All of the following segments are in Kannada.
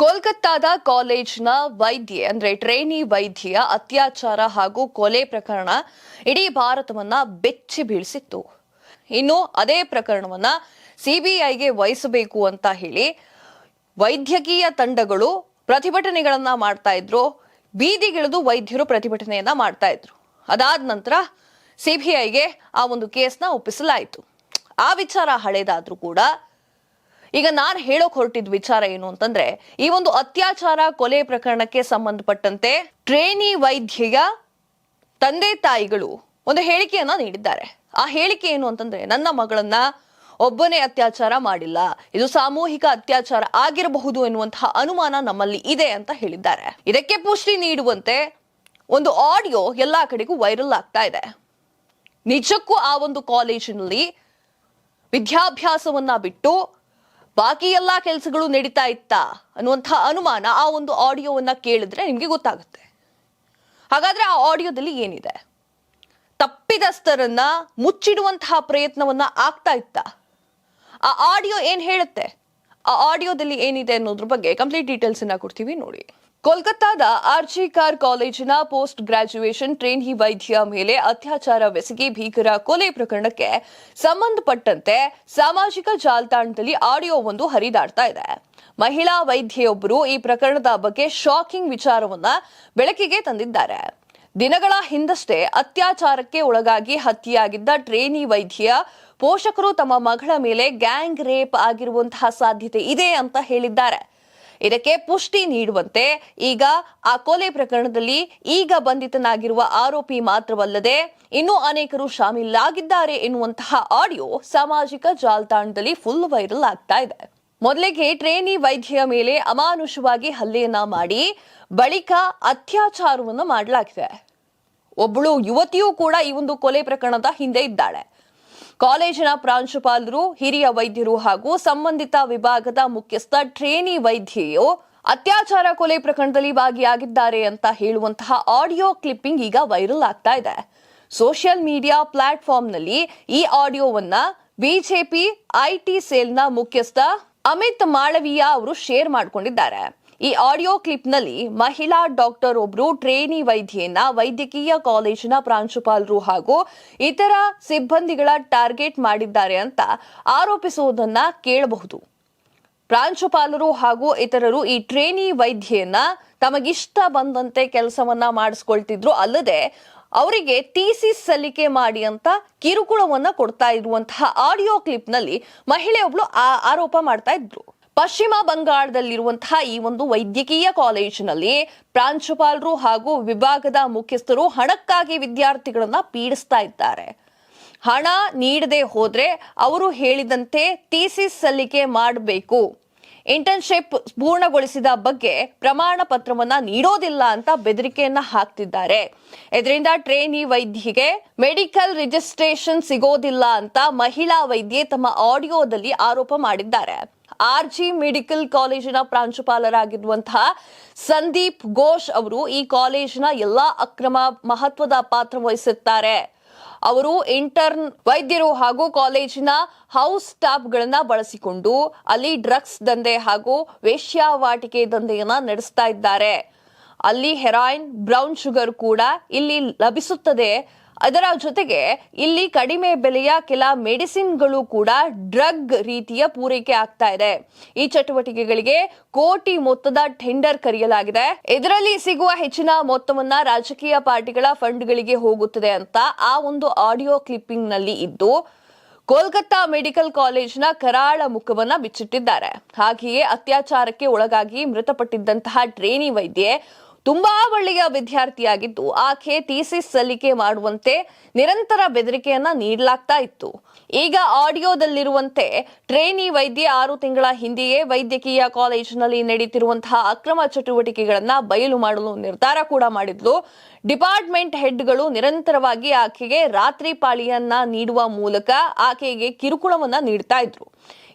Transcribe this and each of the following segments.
ಕೋಲ್ಕತ್ತಾದ ಕಾಲೇಜ್ನ ವೈದ್ಯೆ, ಅಂದ್ರೆ ಟ್ರೇನಿ ವೈದ್ಯೆಯ ಅತ್ಯಾಚಾರ ಹಾಗೂ ಕೊಲೆ ಪ್ರಕರಣ ಇಡೀ ಭಾರತವನ್ನ ಬೆಚ್ಚಿ ಬೀಳಿಸಿತ್ತು. ಇನ್ನು ಅದೇ ಪ್ರಕರಣವನ್ನ ಸಿಬಿಐಗೆ ವಹಿಸಬೇಕು ಅಂತ ಹೇಳಿ ವೈದ್ಯಕೀಯ ತಂಡಗಳು ಪ್ರತಿಭಟನೆಗಳನ್ನ ಮಾಡ್ತಾ ಇದ್ರು. ಬೀದಿಗಿಳಿದು ವೈದ್ಯರು ಪ್ರತಿಭಟನೆಯನ್ನ ಮಾಡ್ತಾ ಇದ್ರು. ಅದಾದ ನಂತರ ಸಿಬಿಐಗೆ ಆ ಒಂದು ಕೇಸ್ನ ಒಪ್ಪಿಸಲಾಯಿತು. ಆ ವಿಚಾರ ಹಳೇದಾದ್ರೂ ಕೂಡ ಈಗ ನಾನು ಹೇಳೋಕ್ ಹೊರಟಿದ್ ವಿಚಾರ ಏನು ಅಂತಂದ್ರೆ, ಈ ಒಂದು ಅತ್ಯಾಚಾರ ಕೊಲೆ ಪ್ರಕರಣಕ್ಕೆ ಸಂಬಂಧಪಟ್ಟಂತೆ ಟ್ರೇನಿ ವೈದ್ಯೆಯ ತಂದೆ ತಾಯಿಗಳು ಒಂದು ಹೇಳಿಕೆಯನ್ನ ನೀಡಿದ್ದಾರೆ. ಆ ಹೇಳಿಕೆ ಏನು ಅಂತಂದ್ರೆ, ನನ್ನ ಮಗಳನ್ನ ಒಬ್ಬನೇ ಅತ್ಯಾಚಾರ ಮಾಡಿಲ್ಲ. ಇದು ಸಾಮೂಹಿಕ ಅತ್ಯಾಚಾರ ಆಗಿರಬಹುದು ಎನ್ನುವಂತಹ ಅನುಮಾನ ನಮ್ಮಲ್ಲಿ ಇದೆ ಅಂತ ಹೇಳಿದ್ದಾರೆ. ಇದಕ್ಕೆ ಪುಷ್ಟಿ ನೀಡುವಂತೆ ಒಂದು ಆಡಿಯೋ ಎಲ್ಲಾ ಕಡೆಗೂ ವೈರಲ್ ಆಗ್ತಾ ಇದೆ. ನಿಜಕ್ಕೂ ಆ ಒಂದು ಕಾಲೇಜಿನಲ್ಲಿ ವಿದ್ಯಾಭ್ಯಾಸವನ್ನ ಬಿಟ್ಟು ಬಾಕಿ ಎಲ್ಲಾ ಕೆಲಸಗಳು ನಡೀತಾ ಇತ್ತಾ ಅನ್ನುವಂತಹ ಅನುಮಾನ ಆ ಒಂದು ಆಡಿಯೋವನ್ನ ಕೇಳಿದ್ರೆ ನಿಮ್ಗೆ ಗೊತ್ತಾಗುತ್ತೆ. ಹಾಗಾದ್ರೆ ಆ ಆಡಿಯೋದಲ್ಲಿ ಏನಿದೆ? ತಪ್ಪಿದಸ್ಥರನ್ನ ಮುಚ್ಚಿಡುವಂತಹ ಪ್ರಯತ್ನವನ್ನ ಆಗ್ತಾ ಇತ್ತ? ಆ ಆಡಿಯೋ ಏನ್ ಹೇಳುತ್ತೆ? ಆ ಆಡಿಯೋದಲ್ಲಿ ಏನಿದೆ ಅನ್ನೋದ್ರ ಬಗ್ಗೆ ಕಂಪ್ಲೀಟ್ ಡೀಟೇಲ್ಸ್ ಅನ್ನ ಕೊಡ್ತೀವಿ ನೋಡಿ. ಕೋಲ್ಕತ್ತಾದ ಆರ್ಜಿ ಕಾರ್ ಕಾಲೇಜಿನ ಪೋಸ್ಟ್ ಗ್ರಾಜುಯೇಷನ್ ಟ್ರೇನಿ ವೈದ್ಯ ಮೇಲೆ ಅತ್ಯಾಚಾರವೆಸಗಿ ಭೀಕರ ಕೊಲೆ ಪ್ರಕರಣಕ್ಕೆ ಸಂಬಂಧಪಟ್ಟಂತೆ ಸಾಮಾಜಿಕ ಜಾಲತಾಣದಲ್ಲಿ ಆಡಿಯೋ ಒಂದು ಹರಿದಾಡ್ತಾ ಇದೆ. ಮಹಿಳಾ ವೈದ್ಯೆಯೊಬ್ಬರು ಈ ಪ್ರಕರಣದ ಬಗ್ಗೆ ಶಾಕಿಂಗ್ ವಿಚಾರವನ್ನ ಬೆಳಕಿಗೆ ತಂದಿದ್ದಾರೆ. ದಿನಗಳ ಹಿಂದಷ್ಟೇ ಅತ್ಯಾಚಾರಕ್ಕೆ ಒಳಗಾಗಿ ಹತ್ಯೆಯಾಗಿದ್ದ ಟ್ರೇನಿ ವೈದ್ಯ, ಪೋಷಕರು ತಮ್ಮ ಮಗಳ ಮೇಲೆ ಗ್ಯಾಂಗ್ ರೇಪ್ ಆಗಿರುವಂತಹ ಸಾಧ್ಯತೆ ಇದೆ ಅಂತ ಹೇಳಿದ್ದಾರೆ. ಇದಕ್ಕೆ ಪುಷ್ಟಿ ನೀಡುವಂತೆ ಈಗ ಆ ಕೊಲೆ ಪ್ರಕರಣದಲ್ಲಿ ಈಗ ಬಂಧಿತನಾಗಿರುವ ಆರೋಪಿ ಮಾತ್ರವಲ್ಲದೆ ಇನ್ನೂ ಅನೇಕರು ಶಾಮೀಲಾಗಿದ್ದಾರೆ ಎನ್ನುವಂತಹ ಆಡಿಯೋ ಸಾಮಾಜಿಕ ಜಾಲತಾಣದಲ್ಲಿ ಫುಲ್ ವೈರಲ್ ಆಗ್ತಾ ಇದೆ. ಮೊದಲಿಗೆ ಟ್ರೇನಿ ವೈದ್ಯ ಮೇಲೆ ಅಮಾನುಷವಾಗಿ ಹಲ್ಲೆಯನ್ನ ಮಾಡಿ ಬಳಿಕ ಅತ್ಯಾಚಾರವನ್ನು ಮಾಡಲಾಗಿದೆ. ಒಬ್ಬಳು ಯುವತಿಯೂ ಕೂಡ ಈ ಒಂದು ಕೊಲೆ ಪ್ರಕರಣದ ಹಿಂದೆ ಇದ್ದಾಳೆ. ಕಾಲೇಜಿನ ಪ್ರಾಂಶುಪಾಲರು, ಹಿರಿಯ ವೈದ್ಯರು ಹಾಗೂ ಸಂಬಂಧಿತ ವಿಭಾಗದ ಮುಖ್ಯಸ್ಥ ಟ್ರೇನಿ ವೈದ್ಯೆಯು ಅತ್ಯಾಚಾರ ಕೊಲೆ ಪ್ರಕರಣದಲ್ಲಿ ಭಾಗಿಯಾಗಿದ್ದಾರೆ ಅಂತ ಹೇಳುವಂತಹ ಆಡಿಯೋ ಕ್ಲಿಪ್ಪಿಂಗ್ ಈಗ ವೈರಲ್ ಆಗ್ತಾ ಇದೆ. ಸೋಷಿಯಲ್ ಮೀಡಿಯಾ ಪ್ಲಾಟ್ಫಾರ್ಮ್ನಲ್ಲಿ ಈ ಆಡಿಯೋವನ್ನ ಬಿಜೆಪಿ ಐಟಿ ಸೇಲ್ನ ಮುಖ್ಯಸ್ಥ ಅಮಿತ್ ಮಾಳವೀಯ ಅವರು ಶೇರ್ ಮಾಡಿಕೊಂಡಿದ್ದಾರೆ. ಈ ಆಡಿಯೋ ಕ್ಲಿಪ್ನಲ್ಲಿ ಮಹಿಳಾ ಡಾಕ್ಟರ್ ಒಬ್ರು ಟ್ರೇನಿ ವೈದ್ಯೆಯನ್ನ ವೈದ್ಯಕೀಯ ಕಾಲೇಜಿನ ಪ್ರಾಂಶುಪಾಲರು ಹಾಗೂ ಇತರ ಸಿಬ್ಬಂದಿಗಳ ಟಾರ್ಗೆಟ್ ಮಾಡಿದ್ದಾರೆ ಅಂತ ಆರೋಪಿಸುವುದನ್ನ ಕೇಳಬಹುದು. ಪ್ರಾಂಶುಪಾಲರು ಹಾಗೂ ಇತರರು ಈ ಟ್ರೇನಿ ವೈದ್ಯೆಯನ್ನ ತಮಗಿಷ್ಟ ಬಂದಂತೆ ಕೆಲಸವನ್ನ ಮಾಡಿಸ್ಕೊಳ್ತಿದ್ರು. ಅಲ್ಲದೆ ಅವರಿಗೆ ಟಿಸಿ ಸಲ್ಲಿಕೆ ಮಾಡಿ ಅಂತ ಕಿರುಕುಳವನ್ನ ಕೊಡ್ತಾ ಇರುವಂತಹ ಆಡಿಯೋ ಕ್ಲಿಪ್ನಲ್ಲಿ ಮಹಿಳೆಯೊಬ್ಳು ಆ ಆರೋಪ ಮಾಡ್ತಾ ಇದ್ರು. ಪಶ್ಚಿಮ ಬಂಗಾಳದಲ್ಲಿರುವಂತಹ ಈ ಒಂದು ವೈದ್ಯಕೀಯ ಕಾಲೇಜಿನಲ್ಲಿ ಪ್ರಾಂಶುಪಾಲರು ಹಾಗೂ ವಿಭಾಗದ ಮುಖ್ಯಸ್ಥರು ಹಣಕ್ಕಾಗಿ ವಿದ್ಯಾರ್ಥಿಗಳನ್ನ ಪೀಡಿಸ್ತಾ ಇದ್ದಾರೆ. ಹಣ ನೀಡದೆ ಹೋದ್ರೆ ಅವರು ಹೇಳಿದಂತೆ ಥೀಸಿಸ್ ಸಲ್ಲಿಕೆ ಮಾಡಬೇಕು. ಇಂಟರ್ನ್ಶಿಪ್ ಪೂರ್ಣಗೊಳಿಸಿದ ಬಗ್ಗೆ ಪ್ರಮಾಣ ಪತ್ರವನ್ನ ನೀಡೋದಿಲ್ಲ ಅಂತ ಬೆದರಿಕೆಯನ್ನ ಹಾಕ್ತಿದ್ದಾರೆ. ಇದರಿಂದ ಟ್ರೇನಿ ವೈದ್ಯಿಗೆ ಮೆಡಿಕಲ್ ರಿಜಿಸ್ಟ್ರೇಷನ್ ಸಿಗೋದಿಲ್ಲ ಅಂತ ಮಹಿಳಾ ವೈದ್ಯೆ ತಮ್ಮ ಆಡಿಯೋದಲ್ಲಿ ಆರೋಪ ಮಾಡಿದ್ದಾರೆ. ಆರ್ಜಿ ಮೆಡಿಕಲ್ ಕಾಲೇಜಿನ ಪ್ರಾಂಶುಪಾಲರಾಗಿರುವಂತಹ ಸಂದೀಪ್ ಘೋಷ್ ಅವರು ಈ ಕಾಲೇಜಿನ ಎಲ್ಲಾ ಅಕ್ರಮ ಮಹತ್ವದ ಪಾತ್ರ ವಹಿಸುತ್ತಾರೆ. ಅವರು ಇಂಟರ್ನ್ ವೈದ್ಯರು ಹಾಗೂ ಕಾಲೇಜಿನ ಹೌಸ್ ಸ್ಟಾಫ್ಗಳನ್ನ ಬಳಸಿಕೊಂಡು ಅಲ್ಲಿ ಡ್ರಗ್ಸ್ ದಂಧೆ ಹಾಗೂ ವೇಶ್ಯಾವಾಟಿಕೆ ದಂಧೆಯನ್ನ ನಡೆಸ್ತಾ ಇದ್ದಾರೆ. ಅಲ್ಲಿ ಹೆರಾಯಿನ್ ಬ್ರೌನ್ ಶುಗರ್ ಕೂಡ ಇಲ್ಲಿ ಲಭಿಸುತ್ತದೆ ಅದರ ಜೊತೆಗೆ ಇಲ್ಲಿ ಕಡಿಮೆ ಬೆಲೆಯ ಕೆಲ ಮೆಡಿಸಿನ್ಗಳು ಕೂಡ ಡ್ರಗ್ ರೀತಿಯ ಪೂರೈಕೆ ಆಗ್ತಾ ಇದೆ. ಈ ಚಟುವಟಿಕೆಗಳಿಗೆ ಕೋಟಿ ಮೊತ್ತದ ಟೆಂಡರ್ ಕರೆಯಲಾಗಿದೆ. ಇದರಲ್ಲಿ ಸಿಗುವ ಹೆಚ್ಚಿನ ಮೊತ್ತವನ್ನ ರಾಜಕೀಯ ಪಾರ್ಟಿಗಳ ಫಂಡ್ಗಳಿಗೆ ಹೋಗುತ್ತದೆ ಅಂತ ಆ ಒಂದು ಆಡಿಯೋ ಕ್ಲಿಪ್ಪಿಂಗ್ನಲ್ಲಿ ಇದ್ದು, ಕೋಲ್ಕತ್ತಾ ಮೆಡಿಕಲ್ ಕಾಲೇಜಿನ ಕರಾಳ ಮುಖವನ್ನ ಬಿಚ್ಚಿಟ್ಟಿದ್ದಾರೆ. ಹಾಗೆಯೇ ಅತ್ಯಾಚಾರಕ್ಕೆ ಒಳಗಾಗಿ ಮೃತಪಟ್ಟಿದ್ದಂತಹ ಟ್ರೇನಿ ವೈದ್ಯೆ ತುಂಬಾ ಒಳ್ಳೆಯ ವಿದ್ಯಾರ್ಥಿಯಾಗಿದ್ದು, ಆಕೆ ಥೀಸಿಸ್ ಸಲ್ಲಿಕೆ ಮಾಡುವಂತೆ ನಿರಂತರ ಬೆದರಿಕೆಯನ್ನ ನೀಡಲಾಗ್ತಾ ಇತ್ತು. ಈಗ ಆಡಿಯೋದಲ್ಲಿರುವಂತೆ ಟ್ರೇನಿ ವೈದ್ಯ ಆರು ತಿಂಗಳ ಹಿಂದೆಯೇ ವೈದ್ಯಕೀಯ ಕಾಲೇಜಿನಲ್ಲಿ ನಡೀತಿರುವಂತಹ ಅಕ್ರಮ ಚಟುವಟಿಕೆಗಳನ್ನ ಬಯಲು ಮಾಡಲು ನಿರ್ಧಾರ ಕೂಡ ಮಾಡಿದ್ಲು. ಡಿಪಾರ್ಟ್ಮೆಂಟ್ ಹೆಡ್ಗಳು ನಿರಂತರವಾಗಿ ಆಕೆಗೆ ರಾತ್ರಿ ಪಾಳಿಯನ್ನ ನೀಡುವ ಮೂಲಕ ಆಕೆಗೆ ಕಿರುಕುಳವನ್ನ ನೀಡ್ತಾ ಇದ್ರು.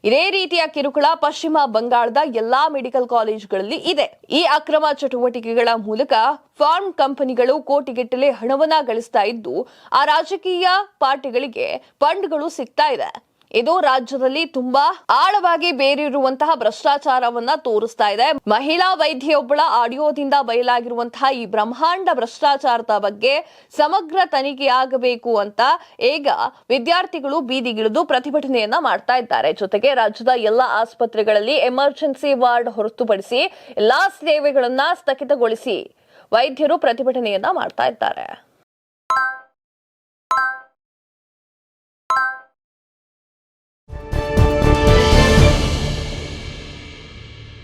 ಇದೇ ರೀತಿಯ ಕಿರುಕುಳ ಪಶ್ಚಿಮ ಬಂಗಾಳದ ಎಲ್ಲಾ ಮೆಡಿಕಲ್ ಕಾಲೇಜುಗಳಲ್ಲಿ ಇದೆ. ಈ ಅಕ್ರಮ ಚಟುವಟಿಕೆಗಳ ಮೂಲಕ ಫಾರ್ಮ್ ಕಂಪನಿಗಳು ಕೋಟಿಗಟ್ಟಲೆ ಹಣವನ್ನ ಗಳಿಸ್ತಾ ಇದ್ದು, ಆ ರಾಜಕೀಯ ಪಾರ್ಟಿಗಳಿಗೆ ಫಂಡ್ಗಳು ಸಿಗ್ತಾ ಇದೆ. ಇದು ರಾಜ್ಯದಲ್ಲಿ ತುಂಬಾ ಆಳವಾಗಿ ಬೇರಿರುವಂತಹ ಭ್ರಷ್ಟಾಚಾರವನ್ನ ತೋರಿಸ್ತಾ ಇದೆ. ಮಹಿಳಾ ವೈದ್ಯೆಯೊಬ್ಬಳ ಆಡಿಯೋದಿಂದ ಬಯಲಾಗಿರುವಂತಹ ಈ ಬ್ರಹ್ಮಾಂಡ ಭ್ರಷ್ಟಾಚಾರದ ಬಗ್ಗೆ ಸಮಗ್ರ ತನಿಖೆಯಾಗಬೇಕು ಅಂತ ಈಗ ವಿದ್ಯಾರ್ಥಿಗಳು ಬೀದಿಗಿಳಿದು ಪ್ರತಿಭಟನೆಯನ್ನ ಮಾಡ್ತಾ ಇದ್ದಾರೆ. ಜೊತೆಗೆ ರಾಜ್ಯದ ಎಲ್ಲಾ ಆಸ್ಪತ್ರೆಗಳಲ್ಲಿ ಎಮರ್ಜೆನ್ಸಿ ವಾರ್ಡ್ ಹೊರತುಪಡಿಸಿ ಎಲ್ಲಾ ಸೇವೆಗಳನ್ನ ಸ್ಥಗಿತಗೊಳಿಸಿ ವೈದ್ಯರು ಪ್ರತಿಭಟನೆಯನ್ನ ಮಾಡ್ತಾ ಇದ್ದಾರೆ.